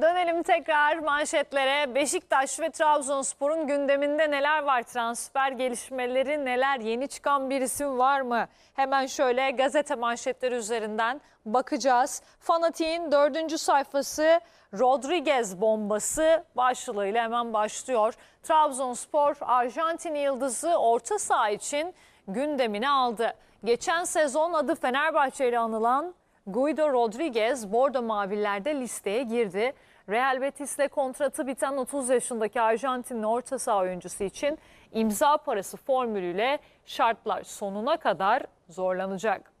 Dönelim tekrar manşetlere. Beşiktaş ve Trabzonspor'un gündeminde neler var? Transfer gelişmeleri neler? Yeni çıkan bir isim var mı? Hemen şöyle gazete manşetleri üzerinden bakacağız. Fanatik'in dördüncü sayfası Rodriguez bombası başlığıyla hemen başlıyor. Trabzonspor Arjantin yıldızı orta saha için gündemine aldı. Geçen sezon adı Fenerbahçe ile anılan Guido Rodriguez Bordo Maviller'de listeye girdi. Real Betis'le kontratı biten 30 yaşındaki Arjantinli orta saha oyuncusu için imza parası formülüyle şartlar sonuna kadar zorlanacak.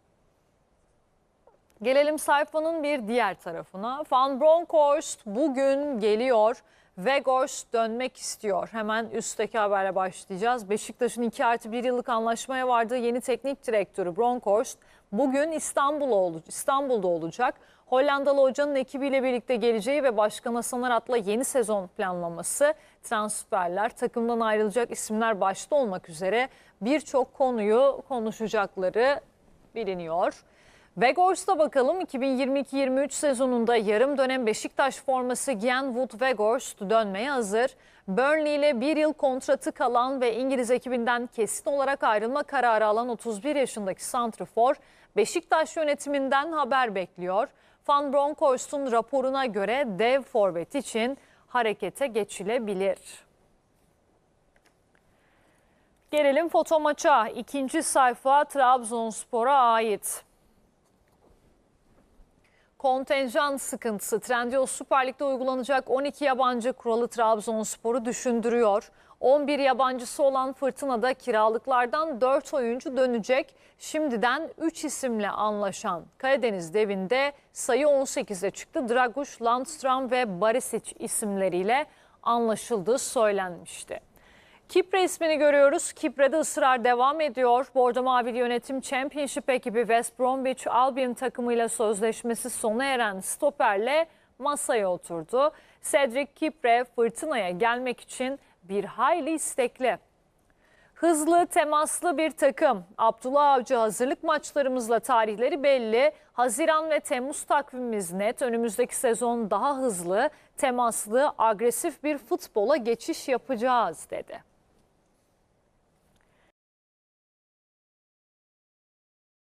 Gelelim sayfanın bir diğer tarafına. Van Bronckhorst bugün geliyor. Weghorst dönmek istiyor. Hemen üstteki haberle başlayacağız. Beşiktaş'ın 2 artı 1 yıllık anlaşmaya vardığı yeni teknik direktörü Bronkhorst bugün İstanbul İstanbul'da olacak. Hollandalı hocanın ekibiyle birlikte geleceği ve Başkan Hasan Arat'la yeni sezon planlaması, transferler, takımdan ayrılacak isimler başta olmak üzere birçok konuyu konuşacakları biliniyor. Weghorst'a bakalım 2022-23 sezonunda yarım dönem Beşiktaş forması giyen Wood Weghorst dönmeye hazır. Burnley ile bir yıl kontratı kalan ve İngiliz ekibinden kesin olarak ayrılma kararı alan 31 yaşındaki Santrifor Beşiktaş yönetiminden haber bekliyor. Van Bronckhorst'un raporuna göre dev forvet için harekete geçilebilir. Gelelim foto maça. İkinci sayfa Trabzonspor'a ait. Kontenjan sıkıntısı Trendyol Süper Lig'de uygulanacak 12 yabancı kuralı Trabzonspor'u düşündürüyor. 11 yabancısı olan Fırtına'da kiralıklardan 4 oyuncu dönecek. Şimdiden 3 isimle anlaşan Karadeniz devinde sayı 18'e çıktı. Draguş, Landstram ve Barisic isimleriyle anlaşıldığı söylenmişti. Kipre ismini görüyoruz. Kipre'de ısrar devam ediyor. Bordo Mavili yönetim Championship ekibi West Bromwich Albion takımıyla sözleşmesi sona eren stoperle masaya oturdu. Cedric Kipre fırtınaya gelmek için bir hayli istekli. Hızlı, temaslı bir takım. Abdullah Avcı hazırlık maçlarımızla tarihleri belli. Haziran ve Temmuz takvimimiz net. Önümüzdeki sezon daha hızlı, temaslı, agresif bir futbola geçiş yapacağız dedi.